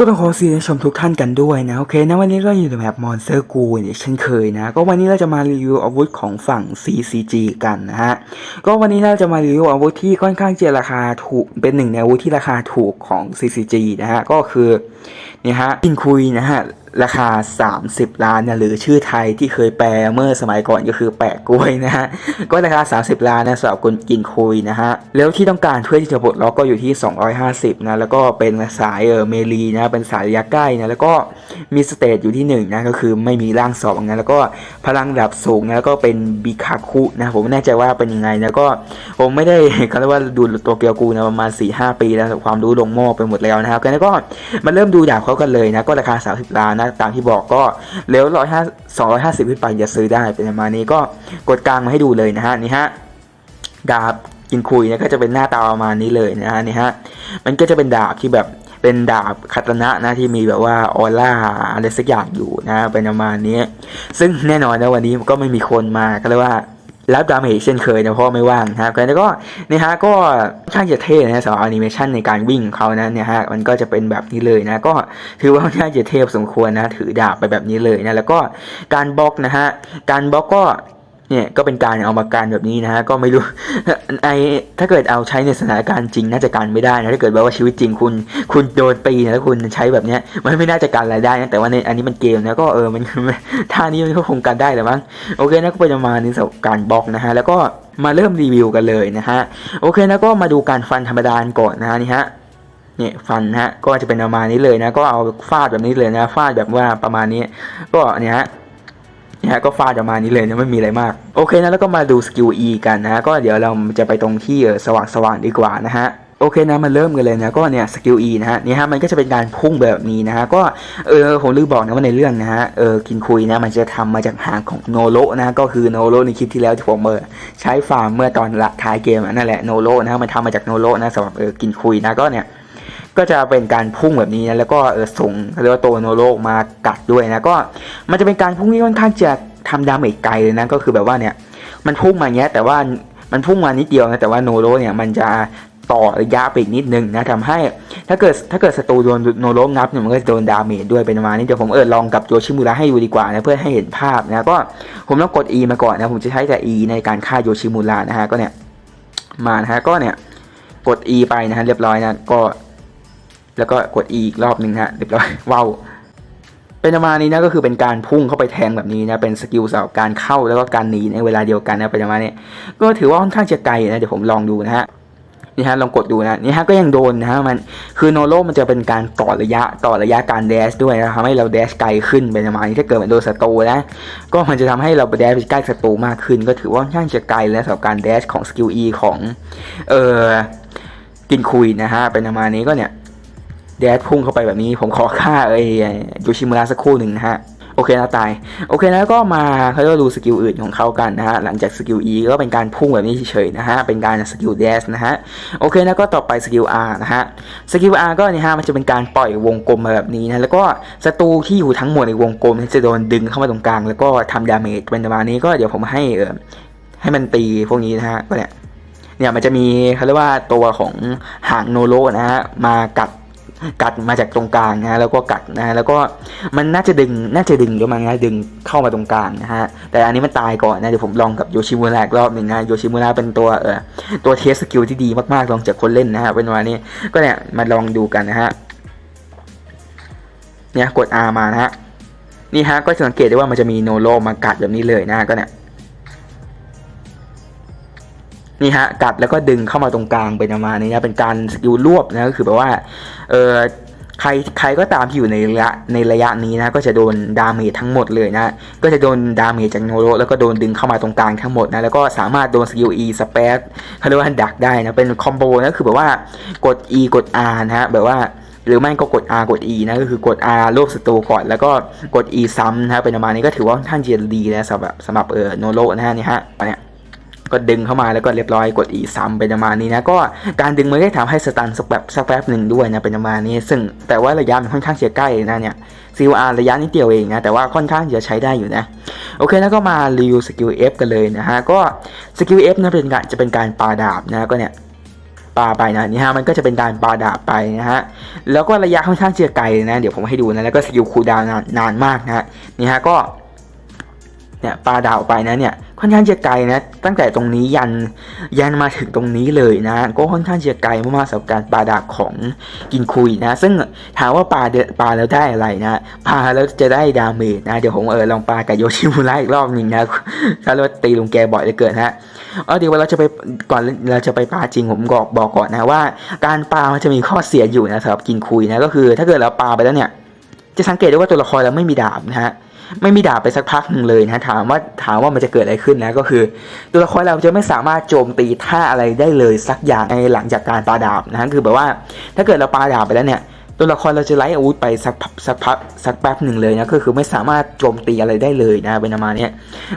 ก็ต้องขอเสียชมทุกท่านกันด้วยนะ โอเคนะวันนี้เราอยู่ในแบบมอนสเตอร์กูเนี่ยเช่นเคยนะ ก็วันนี้เราจะมารีวิวอาวุธของฝั่ง CCG กันนะฮะ ก็วันนี้เราจะมารีวิวอาวุธที่ค่อนข้างจะราคาถูกเป็นหนึ่งในอาวุธที่ราคาถูกของ CCG นะฮะ ก็คือเนี่ยฮะกินคุยนะฮะ ราคา 30 ล้านนะหรือชื่อไทยที่เคยแปลเมื่อสมัยก่อนก็คือแปะกล้วยนะฮะก็ราคา 30 ล้านนะสำหรับคนกินคุยนะฮะแล้วที่ต้องการเพื่อที่จะปลดล็อกก็อยู่ที่ 250นะแล้วก็เป็นสายเออเมลีนะเป็นสายระยะใกล้นะแล้วก็มีสเตจอยู่ที่1นะก็คือไม่มีร่าง2นะแล้วก็พลังระดับสูงนะแล้วก็เป็นบิคาคุนะผมไม่แน่ใจว่าเป็นยังไงนะก็ผมไม่ได้เขาเรียกว่าดูตัวเกียวกูนะประมาณ4-5 ปีแล้วความรู้ลงหม้อไปหมดแล้วนะครับแล้วก็มาเริ่มดูดาบเขากันเลยนะก็ราคา 30 ล้านนะตามที่บอกก็เร็วร้อยห้าสองร้อยห้าสิบขึ้นไปจะซื้อได้เป็นประมาณนี้ก็กดกลางมาให้ดูเลยนะฮะนี่ฮะดาบกินคุยนะก็จะเป็นหน้าตาประมาณนี้เลยนะฮะนี่ฮะมันก็จะเป็นดาบที่แบบเป็นดาบคาตนะนะที่มีแบบว่าออร่าอะไรสักอย่างอยู่นะเป็นประมาณนี้ ซึ่งแน่นอนนะวันนี้ก็ไม่มีคนมาก็เลยว่า รับดาเมจเช่นเคยนะเพราะไม่ว่างนะครับแล้วก็นี่ฮะก็ค่อนข้างจะเท่นะสำหรับแอนิเมชันในการวิ่งเขานะเนี่ยฮะมันก็จะเป็นแบบนี้เลยนะก็ถือว่าค่อนข้างจะเทพสมควรนะถือดาบไปแบบนี้เลยนะแล้วก็การบล็อกนะฮะการบล็อกก็ เนี่ยก็เป็นการเอามาการแบบนี้นะฮะก็ไม่รู้ไอถ้าเกิดเอาใช้ในสถานการณ์จริงน่าจะการไม่ได้นะถ้าเกิดแบบว่าชีวิตจริงคุณ คุณโดนตีนะแล้วคุณใช้แบบเนี้ยมันไม่น่าจะการอะไรได้นะแต่ว่าในอันนี้มันเกมนะก็เออมันท่านี้มันก็คงการได้แหละมั้งโอเคนะก็เป็นประมาณนี้สำหรับการบล็อกนะฮะแล้วก็มาเริ่มรีวิวกันเลยนะฮะโอเคนะก็มาดูการฟันธรรมดาก่อนนะฮะนี่ฮะเนี่ยฟันฮะก็จะเป็นประมาณนี้เลยนะก็เอาฟาดแบบนี้เลยนะฟาดแบบว่าประมาณนี้ ก็เนี่ยฮะ นี่ยฮะก็ฟาดประมาณนี้เลยนะไม่มีอะไรมาก โอเคนะแล้วก็มาดูสกิล E กันนะก็เดี๋ยวเราจะไปตรงที่สว่างสว่างดีกว่านะฮะโอเคนะมาเริ่มกันเลยนะก็เนี่ยสกิล E นะฮะนี่ฮะมันก็จะเป็นการพุ่งแบบนี้นะฮะก็เออผมลืมบอกนะว่าในเรื่องนะฮะเออกินคุยนะมันจะทำมาจากหางของโนโรนะก็คือโนโรในคลิปที่แล้วที่ผมเออใช้ฟาร์มเมื่อตอนละท้ายเกมนั่นแหละโนโรนะฮะมันทำมาจากโนโรนะสำหรับเออกินคุยนะก็เนี่ย ก็จะเป็นการพุ่งแบบนี้นะแล้วก็เออส่งเรียกว่าตัวโนโรมากัดด้วยนะก็มันจะเป็นการพุ่งที่ค่อนข้างจะทำดาเมจไกลเลยนะก็คือแบบว่าเนี่ยมันพุ่งมาเงี้ยแต่ว่ามันพุ่งมานิดเดียวนะแต่ว่าโนโรเนี่ยมันจะต่อระยะไปอีกนิดนึงนะทำให้ถ้าเกิดถ้าเกิดศัตรูโดนโนโรงับเนี่ยมันก็จะโดนดาเมจด้วยเป็นประมาณนี้เดี๋ยวผมเออลองกับโยชิมุระให้ดูดีกว่านะเพื่อให้เห็นภาพนะก็ผมต้องกด E มาก่อนนะผมจะใช้แต่ E ในการฆ่าโยชิมุระนะฮะก็เนี่ยมานะฮะก็เนี่ยกด E ไปนะฮะเรียบร้อยนะก็ แล้วก็กด E อีกรอบหนึ่งฮะเรียบร้อยว้าวเป็นประมาณนี้นะก็คือเป็นการพุ่งเข้าไปแทงแบบนี้นะเป็นสกิลสำหรับการเข้าแล้วก็การหนีในเวลาเดียวกันนะเป็นประมาณนี้ก็ถือว่าค่อนข้างจะไกลนะเดี๋ยวผมลองดูนะฮะนี่ฮะลองกดดูนะนี่ฮะก็ยังโดนนะฮะมันคือโนโลมันจะเป็นการต่อระยะต่อระยะการแดชด้วยนะทำให้เราแดชไกลขึ้นเป็นประมาณนี้ถ้าเกิดมันโดนศัตรูนะก็มันจะทำให้เราแดชไปใกล้ศัตรูมากขึ้น ก็ถือว่าค่อนข้างจะไกลแล้วสำหรับการแดชของสกิล E ของเอ่อกินคุยนะฮะเป็นประมาณนี้ก็เนี่ย แดดพุ่งเข้าไปแบบนี้ ผมขอฆ่าไอ้โยชิมุระสักครู่หนึ่งนะฮะโอเคนะตาย โอเคแล้วก็มาเขาจะดูสกิลอื่นของเขากันนะฮะ หลังจากสกิล E ก็เป็นการพุ่งแบบนี้เฉยๆนะฮะ เป็นการสกิล dash นะฮะ โอเคแล้วก็ต่อไปสกิล R นะฮะ สกิล R ก็เนี่ยฮะมันจะเป็นการปล่อยวงกลมมาแบบนี้นะ แล้วก็ศัตรูที่อยู่ทั้งหมดในวงกลมจะโดนดึงเข้ามาตรงกลาง แล้วก็ทำดาเมจเป็นประมาณนี้ก็เดี๋ยวผมให้เออให้มันตีพวกนี้นะฮะ ก็เนี่ย เนี่ยมันจะมีเขาเรียกว่าตัวของหางโนโรนะฮะ มากัด กัดมาจากตรงกลางนะฮะแล้วก็กัดนะฮะแล้วก็มันน่าจะดึงน่าจะดึงด้วยมั้งนะดึงเข้ามาตรงกลางนะฮะแต่อันนี้มันตายก่อนนะเดี๋ยวผมลองกับโยชิมุระอีกรอบหนึ่งนะโยชิมุระเป็นตัวเออตัวเทสสกิลที่ดีมากๆลองจากคนเล่นนะฮะเป็นวันนี้ก็เนี่ยมาลองดูกันนะฮะเนี่ยกด R มานะฮะนี่ฮะก็สังเกตได้ว่ามันจะมีโนโรมากัดแบบนี้เลยนะก็เนี่ย นี่ฮะกัดแล้วก็ดึงเข้ามาตรงกลางเป็นประมาณนี้นะเป็นการสกิลรวบนะก็คือแบบว่าเออใครใครก็ตามที่อยู่ในระยะในระยะนี้นะก็จะโดนดาเมจทั้งหมดเลยนะก็จะโดนดาเมจจากโนโรแล้วก็โดนดึงเข้ามาตรงกลางทั้งหมดนะแล้วก็สามารถโดนสกิล E สเปซเขาเรียกว่าดักได้นะเป็นคอมโบนะคือแบบว่ากด E กด R นะฮะแบบว่าหรือไม่ก็กด R กด E นะก็คือกด R รวบศัตรูก่อนแล้วก็กด E ซ้ำนะเป็นประมาณนี้ก็ถือว่าค่อนข้างจะดีนะสำหรับสำหรับเออโนโรนะฮะนี่ฮะเนี้ย ก็ดึงเข้ามาแล้วก็เรียบร้อยกดอีซ้ำเป็นประมาณนี้นะก็การดึงมันก็ทำให้สตันสักแบบสักแป๊บหนึ่งด้วยนะเป็นประมาณนี้ ซึ่งแต่ว่าระยะมันค่อนข้างจะใกล้นะเนี่ยซีอาร์ระยะนิดเดียวเองนะแต่ว่าค่อนข้างจะใช้ได้อยู่นะโอเคแล้วก็มารีวิวสกิล F กันเลยนะฮะก็สกิล F นะเป็นการจะเป็นการปาดาบนะก็เนี่ยปาไปนะนี่ฮะมันก็จะเป็นการปาดาบไปนะฮะแล้วก็ระยะค่อนข้างเจียไกลนะเดี๋ยวผมให้ดูนะแล้วก็สกิลคูดาวน์นานนานมากนะฮะนี่ฮะก็ เนี่ยปาดาวไปนะเนี่ยค่อนข้างจะไกลนะ ตั้งแต่ตรงนี้ยันยันมาถึงตรงนี้เลยนะ ก็ค่อนข้างจะไกลมากๆสำหรับการปาดาบของกินคุยนะ ซึ่งถามว่าปาเดปาแล้วได้อะไรนะปาแล้วจะได้ดาเมจนะเดี๋ยวผมเออลองปากับโยชิมุระอีกรอบหนึ่งนะถ้าเราตีลุงแกบ่อยเหลยเกินฮะเออเดี๋ยวเราจะไปก่อนเราจะไปปาจริงผมบอกบอกก่อนนะว่า การปามันจะมีข้อเสียอยู่นะสำหรับกินคุยนะก็คือ ถ้าเกิดเราปาไปแล้วเนี่ยจะสังเกตได้ว่าตัวละครเราไม่มีดาบนะฮะ ไม่มีดาบไปสักพักหนึ่งเลยนะถามว่าถามว่ามันจะเกิดอะไรขึ้นนะก็คือ ตัวละครเราจะไม่สามารถโจมตีท่าอะไรได้เลยสักอย่างในหลังจากการปาดาบนะคือแบบว่า ถ้าเกิดเราปาดาบไปแล้วเนี่ยตัวละครเราจะไล่อาวุธไปสักพักสักพักสักแป๊บหนึ่งเลยนะก็คือไม่สามารถโจมตีอะไรได้เลยนะเป็นประมาณนี้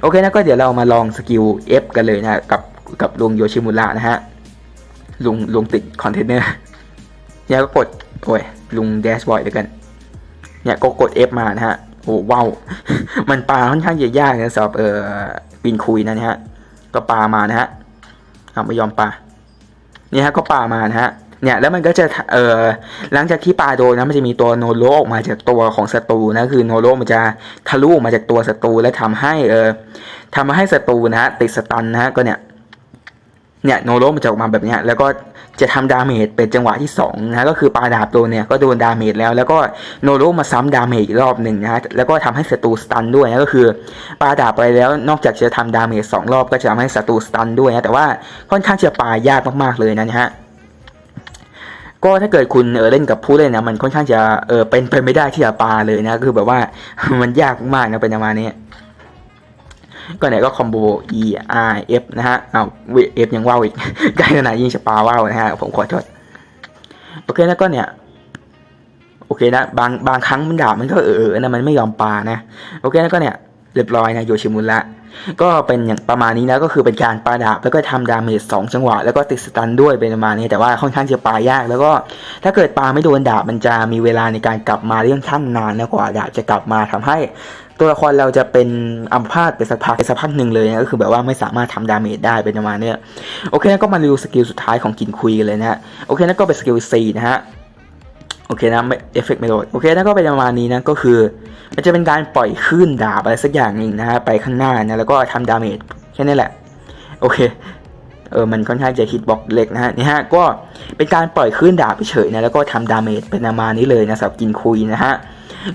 โอเคนะก็เดี๋ยวเรามาลองสกิล F กันเลยนะกับกับลุงโยชิมุระนะฮะลุงลุงติดคอนเทนเนอร์เนี่ยก็กดโอ้ยลุงแดชบอยเดี๋ยวกันเนี่ยก็กด F มานะฮะ โอ้ว้าวมันปลาค่อนข้างจะยากนะสำหรับเออปินคุยนะฮะก็ปลามานะฮะเอาไม่ยอมปลาเนี่ยฮะก็ปลามานะฮะเนี่ยแล้วมันก็จะเออหลังจากที่ปลาโดนนะมันจะมีตัวโนโรออกมาจากตัวของศัตรูนะคือโนโรมันจะทะลุออกมาจากตัวศัตรูและทำให้เออทำให้ศัตรูนะฮะติดสตันนะฮะก็เนี่ย เนี่ยโนโรมันจะออกมาแบบนี้แล้วก็จะทำดาเมจเป็นจังหวะที่2นะก็คือปาดาบโดนเนี่ยก็โดนดาเมจแล้วแล้วก็โนโรมาซ้ำดาเมจอีกรอบหนึ่งนะฮะแล้วก็ทำให้ศัตรูสตันด้วยนะก็คือปาดาบไปแล้วนอกจากจะทำดาเมจสองรอบก็จะทำให้ศัตรูสตันด้วยนะแต่ว่าค่อนข้างจะปายากมากๆเลยนะฮะก็ถ้าเกิดคุณเออเล่นกับผู้เล่นนะมันค่อนข้างจะเออเป็นไปไม่ได้ที่จะปาเลยนะคือแบบว่ามันยากมากนะเป็นประมาณนี้ ก็ไหนก็คอมโบ E R F นะฮะเอา F ยังว่าวอีกใกล้ขนาดยิ่งสปาว่าวนะฮะผมขอโทษโอเคแล้วก็เนี่ยโอเคนะบางบางครั้งมันดาบมันก็เออนะมันไม่ยอมปานะโอเคแล้วก็เนี่ยเรียบร้อยนะโยชิมุระก็เป็นอย่างประมาณนี้นะก็คือเป็นการปาดาบแล้วก็ทำดาเมจสองจังหวะ แล้วก็ติดสตันด้วยเป็นประมาณนี้แต่ว่าค่อนข้างจะปายาก แล้วก็ถ้าเกิดปาไม่โดนดาบมันจะมีเวลาในการกลับมาเรื่องขั้นนานนะกว่าดาบจะกลับมาทำให้ ตัวละครเราจะเป็นอัมพาตไปสักพักไปสักพักหนึ่งเลยนะก็คือแบบว่าไม่สามารถทำดาเมจได้เป็นประมาณเนี้ยโอเคแล้วก็มาดูสกิลสุดท้ายของกินคุยกันเลยนะฮะโอเคแล้วก็เป็นสกิล C นะฮะโอเคนะไม่เอฟเฟกต์ไม่โดนโอเคแล้วก็เป็นประมาณนี้นะก็คือ มันจะเป็นการปล่อยคลื่นดาบอะไรสักอย่างหนึ่งนะฮะไปข้างหน้านะแล้วก็ทำดาเมจแค่นี้แหละ โอเคเออมันค่อนข้างจะฮิตบล็อกเล็กนะฮะนี่ฮะก็เป็นการปล่อยคลื่นดาบไปเฉยนะแล้วก็ทำดาเมจเป็นประมาณนี้เลยนะสำหรับกินคุยนะฮะ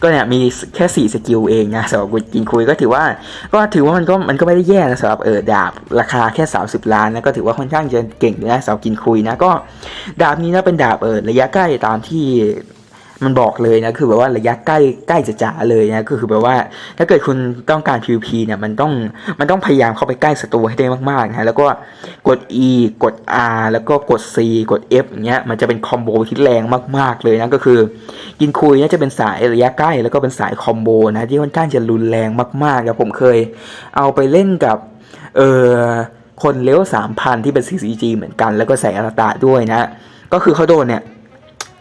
ก็เนี่ยมีแค่สี่สกิลเองนะสำหรับกินคุยก็ถือว่า ก็ถือว่ามันก็มันก็ไม่ได้แย่นะสำหรับเออดาบราคาแค่ 30 ล้านนะก็ถือว่าค่อนข้างจะเก่งนะสำหรับกินคุยนะก็ดาบนี้นะเป็นดาบเออระยะใกล้ตามที่ มันบอกเลยนะคือแบบว่าระยะใกล้ใกล้จะจ๋าเลยนะก็คือแบบว่า ถ้าเกิดคุณต้องการ PVP เนี่ยมันต้องมันต้องพยายามเข้าไปใกล้ศัตรูให้ได้มากๆนะแล้วก็กด E กด R แล้วก็กด C กด F อย่างเงี้ยมันจะเป็นคอมโบที่แรงมากๆเลยนะก็คือ กินคุยเนี่ยจะเป็นสายระยะใกล้ แล้วก็เป็นสายคอมโบนะที่ค่อนข้างจะรุนแรงมากๆนะผมเคย เอาไปเล่นกับเออคนเลเวลสามพันที่เป็น CCG เหมือนกัน แล้วก็ใส่อรตะด้วยนะ ก็คือเขาโดนเนี่ย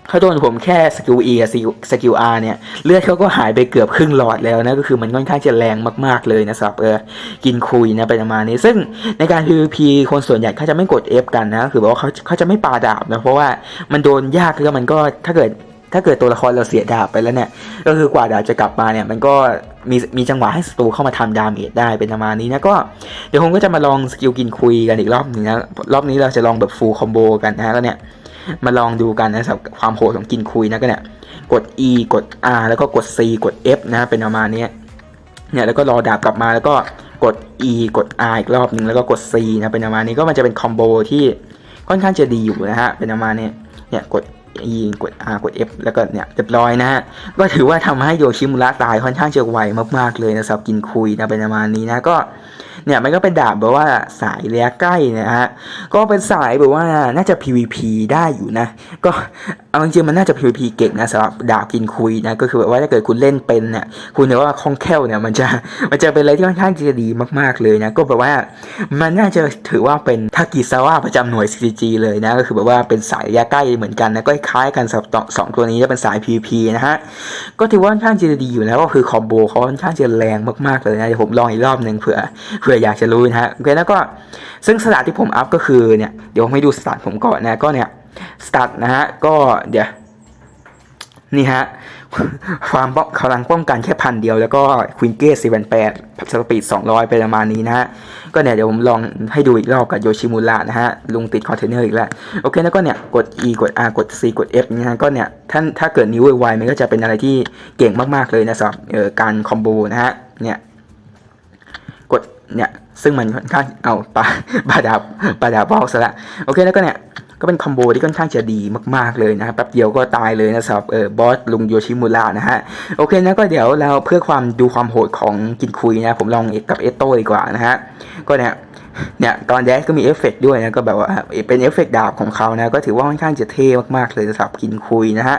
เขาโดนผมแค่สกิล E กับสกิล R เนี่ยเลือดเขาก็หายไปเกือบครึ่งหลอดแล้วนะก็คือมันค่อนข้างจะแรงมากๆเลยนะสับเออกินคุยนะเป็นประมาณนี้ซึ่งในการ PVP คนส่วนใหญ่เขาจะไม่กด F กันนะคือแบบว่าเขาเขาจะไม่ปาดาบนะเพราะว่ามันโดนยากแล้วมันก็ถ้าเกิดถ้าเกิดตัวละครเราเสียดาบไปแล้วเนี่ย ก็คือกว่าดาบจะกลับมาเนี่ย มันก็มีมีจังหวะให้ศัตรูเข้ามาทำดาเมจได้เป็นประมาณนี้นะก็เดี๋ยวผมก็จะมาลองสกิลกินคุยกันอีกรอบหนึงนะรอบนี้เราจะลองแบบฟูลคอมโบกันนะแล้วเนี่ย มาลองดูกันนะสำหรับความโหดของกินคุยนะก็เนี่ยกด E กด R แล้วก็กด C กด F นะเป็นประมาณนี้เนี่ยแล้วก็รอดาบกลับมาแล้วก็กด E กด R อีกรอบหนึ่งแล้วก็กด C นะเป็นประมาณนี้ก็มันจะเป็นคอมโบที่ค่อนข้างจะดีอยู่นะฮะเป็นประมาณนี้เนี่ยกด E กด R กด F แล้วก็เนี่ยเรียบร้อยนะฮะก็ถือว่าทำให้โยชิมุระตายค่อนข้างจะไวมากๆเลยนะสำหรับกินคุยนะเป็นประมาณนี้นะก็ เนี่ยมันก็เป็นดาบแบบว่าสายระยะใกล้นะฮะก็เป็นสายแบบว่าน่าจะ PVP ได้อยู่นะ ก็เอาจริงๆมันน่าจะ PVP เก่งนะสำหรับดาบกินคุยนะก็คือแบบว่าถ้าเกิดคุณเล่นเป็นเนี่ยคุณเนี่ยว่าคล่องแคล่วเนี่ยมันจะมันจะเป็นอะไรที่ค่อนข้างจะดีมาก ๆเลยนะก็แบบว่ามันน่าจะถือว่าเป็นทากิซาวะประจำหน่วย CG เลยนะก็คือแบบว่าเป็นสายระยะใกล้เหมือนกันนะก็คล้ายกันสำหรับสองตัวนี้จะเป็นสาย PVP นะฮะก็ถือว่าค่อนข้างจะดีอยู่แล้วก็คือคอมโบเขาค่อนข้างจะแรงมากๆเลยนะเดี๋ยวผมลองอีกรอบหนึ่งเผื่อเผื่อผื่ออยากจะรู้นะฮะโอเคแล้วก็ซึ่งสตาร์ทที่ผมอัพก็คือเนี่ยเดี๋ยวผมให้ดูสตาร์ทผมก่อนนะก็เนี่ยสตาร์ทนะฮะก็เดี๋ยวนี่ฮะความป้องกำลังป้องกันแค่พันเดียวแล้วก็ควินเกสสี่พันแปดสปีดสองร้อยไปประมาณนี้นะฮะ ก็เนี่ยเดี๋ยวผมลองให้ดูอีกรอบกับโยชิมุระนะฮะ ลุงติดคอนเทนเนอร์อีกแล้ว โอเคแล้วก็เนี่ยกด E กด R กด C กด F นะฮะก็เนี่ยท่านถ้าเกิดนิ้วไวๆมันก็จะเป็นอะไรที่เก่งมากๆเลยนะสำหรับการคอมโบนะฮะเนี่ย เนี่ยซึ่งมันค่อนข้างเอาปาปาดาบปาดาบบอกซะละโอเคแล้วก็เนี่ยก็เป็นคอมโบที่ค่อนข้างจะดีมากๆเลยนะครับแป๊บเดียวก็ตายเลยนะสำหรับเออบอสลุงโยชิมุระนะฮะโอเคนะก็เดี๋ยวเราเพื่อความดูความโหดของกินคุยนะผมลองเอกกับเอโต้ดีกว่านะฮะก็เนี่ย เนี่ยตอนแดชก็มีเอฟเฟกต์ด้วยนะก็แบบว่าเป็นเอฟเฟกต์ดาบของเขานะก็ถือว่าค่อนข้างจะเท่มากๆเลยสำหรับกินคุยนะฮะ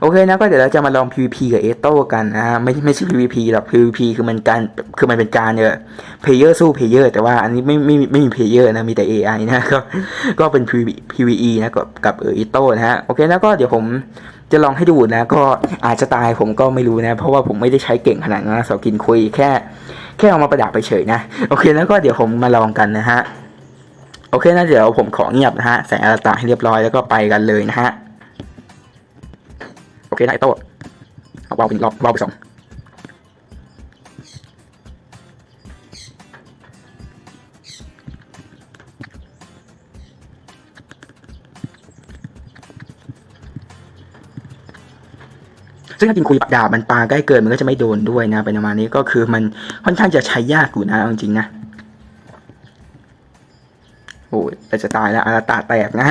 โอเคนะก็เดี๋ยวเราจะมาลอง PVP กับเอโต้กันนะฮะไม่ไม่ใช่ PVP หรอก PVP คือมันการคือมันเป็นการเนี่ยเพลเยอร์สู้เพลเยอร์แต่ว่าอันนี้ไม่ไม่ไม่มีเพลเยอร์นะมีแต่ AI นะก็ก็เป็น PVE นะกับกับเออเอโต้นะฮะโอเคแล้วก็เดี๋ยวผมจะลองให้ดูนะก็อาจจะตายผมก็ไม่รู้นะ เพราะว่าผมไม่ได้ใช้เก่งขนาดนั้นะสกินคุยแค่ แค่เอามาประดับไปเฉยนะ โอเคแล้วก็เดี๋ยวผมมาลองกันนะฮะ โอเคนะเดี๋ยวผมขอเงียบนะฮะใส่อาราตาให้เรียบร้อยแล้วก็ไปกันเลยนะฮะ โอเคนะไอโต้เอาวาล์วไปรอบวาล์วไปสอง ซึ่งถ้ากินคุยดาบมันปลาใกล้เกินมันก็จะไม่โดนด้วยนะเป็นประมาณนี้ก็คือมันค่อนข้างจะใช้ยากอยู่นะจริงๆนะโอ้ยแต่จะตายแล้วอาราตาแตกนะ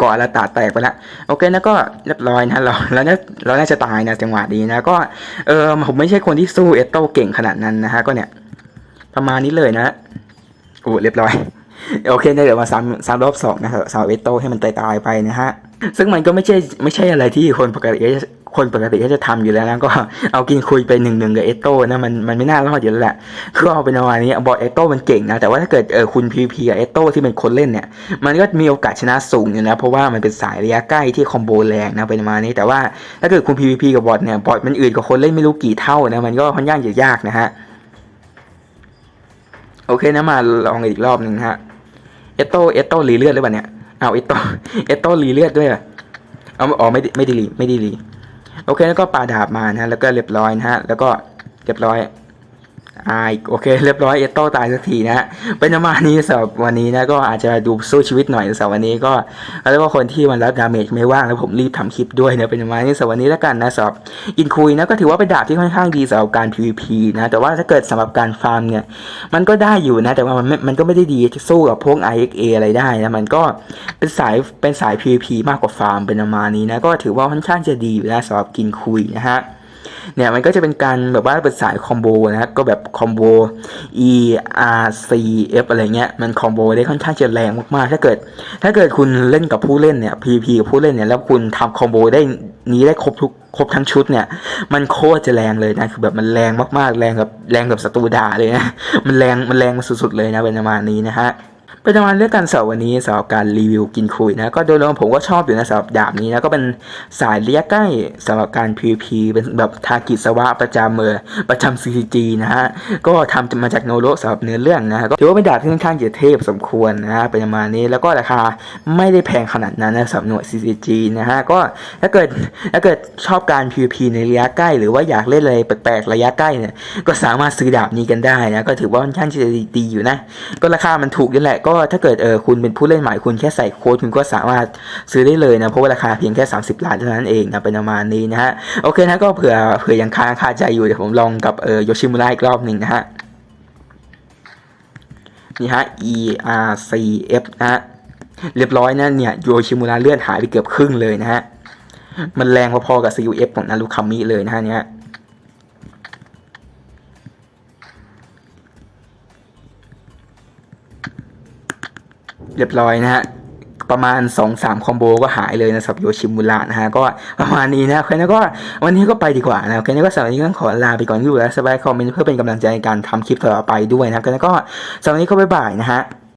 ก่ออาราตาแตกไปแล้วโอเคแล้วก็เรียบร้อยนะเราเราน่าเราน่าจะตายนะจังหวะนี้นะก็เออผมไม่ใช่คนที่สู้เอตโต้เก่งขนาดนั้นนะฮะก็เนี่ย ประมาณนี้เลยนะโอ้เรียบร้อยโอเคนะเดี๋ยวมาซ้ำซ้ำรอบสองนะครับสาวเอตโต้ให้มันตายตายไปนะฮะซึ่งมันก็ไม่ใช่ไม่ใช่อะไรที่คนปกติจะ คนปกติก็จะทำอยู่แล้วนะก็เอากินคุยไปหนึ่งหนึ่งกับเอตโต้นะมันมันไม่น่ารอดอยู่แล้วแหละคือเอาเป็นประมาณนี้บอลเอตโต้มันเก่งนะแต่ว่าถ้าเกิดเออคุณพีพีกับเอตโต้ที่เป็นคนเล่นเนี่ย มันก็มีโอกาสชนะสูงอยู่นะ เพราะว่ามันเป็นสายระยะใกล้ที่คอมโบแรงนะเป็นประมาณนี้ แต่ว่าถ้าเกิดคุณ PVP กับบอทเนี่ยบอทมันอื่นกับคนเล่นไม่รู้กี่เท่านะมันก็ค่อนข้างจะยากนะฮะโอเคนะมาลองอีกรอบหนึ่งฮะเอตโต้เอตโต้รีเลือดหรือเปล่าเนี่ยเอาเอตโต้เอตโต้รีเลือดด้วยเอเอาอ๋อไม่ได้ไม่ด้รีไม่ด้รี โอเคแล้วก็ปาดาบมานะฮะแล้วก็เรียบร้อยนะฮะแล้วก็เรียบร้อย อ่าโอเค เรียบร้อยเอตโต้ตายสักทีนะฮะเป็นประมาณนี้สำหรับวันนี้นะก็อาจจะดูสู้ชีวิตหน่อยสำหรับวันนี้ก็แล้วก็คนที่มันรับดาเมจไม่ว่างแล้วผมรีบทำคลิปด้วยนะเป็นประมาณนี้สำหรับวันนี้แล้วกันนะสำหรับอินคุยนะก็ถือว่าเป็นดาบที่ค่อนข้างดีสำหรับการ PVP นะแต่ว่าถ้าเกิดสำหรับการฟาร์มเนี่ยมันก็ได้อยู่นะแต่ว่ามันไม่มันก็ไม่ได้ดีสู้กับพวก IXA อะไรได้นะมันก็เป็นสายเป็นสาย PVP มากกว่าฟาร์มเป็นประมาณนี้นะก็ถือว่าค่อนข้างจะดีอยู่นะสำหรับกินคุยนะฮะ เนี่ยมันก็จะเป็นการแบบว่าเป็นสายคอมโบนะก็แบบคอมโบ E R C F อะไรเงี้ยมันคอมโบได้ค่อนข้างจะแรงมากๆ ถ้าเกิด ถ้าเกิดคุณเล่นกับผู้เล่นเนี่ย PVP กับผู้เล่นเนี่ยแล้วคุณทำคอมโบได้นี้ได้ครบทุกครบทั้งชุดเนี่ย มันโคตรจะแรงเลยนะคือแบบมันแรงมากๆ แรงแบบแรงแบบศัตรูด่าเลยนะมันแรงมันแรงมาสุดๆเลยนะเป็นประมาณนี้นะฮะ เป็นประมาณเรื่องการสำหรับวันนี้สำหรับการรีวิวกินคุยนะก็โดยรวมผมก็ชอบอยู่นะสำหรับดาบนี้นะก็เป็นสายระยะใกล้สำหรับการ PVP เป็นแบบทากิสวะประจำเมอประจำ CCG นะฮะก็ทำมาจากโนโรสำหรับเนื้อเรื่องนะก็ถือว่าเป็นดาบที่ค่อนข้างจะเทพสมควรนะฮะเป็นประมาณนี้แล้วก็ราคาไม่ได้แพงขนาดนั้นนะสำหรับหน่วย CCG นะฮะก็ถ้าเกิดถ้าเกิดชอบการ PVP ในระยะใกล้ หรือว่าอยากเล่นอะไรแปลกๆระยะใกล้เนี่ยก็สามารถซื้อดาบนี้กันได้นะก็ถือว่าค่อนข้างจะดีอยู่นะก็ราคามันถูกนี่แหละก็ถ้าเกิดเออคุณเป็นผู้เล่นใหม่คุณแค่ใส่โค้ดคุณก็สามารถซื้อได้เลยนะเพราะว่าราคาเพียงแค่ 30ล้านเท่านั้นเองนะเป็นประมาณนี้นะฮะโอเคนะก็เผื่อเผื่อยังค้างคาใจอยู่เดี๋ยวผมลองกับเออโยชิมุระอีกรอบหนึ่งนะฮะนี่ฮะ E R C F นะฮะเรียบร้อยนะเนี่ยโยชิมุระเลื่อนหายไปเกือบครึ่งเลยนะฮะมันแรงพอๆกับ C U F ของนารุคามิเลยนะฮะเนี่ย เรียบร้อยนะฮะประมาณ2อสามคอมโบก็หายเลยนะสำหรับโยชิมุระนะฮะก็ประมาณนี้นะโอเคนะก็วันนี้ก็ไปดีกว่านะโอเคนะก็สำหรับวันนี้ก็ขอลาไปก่อนอยู่แล้วสบายคอมเมนต์เพื่อเป็นกำลังใจในการทำคลิปต่อไปด้วยนะครับแล้วก็สำหรับวันนี้ก็บ๊ายบายนะฮะ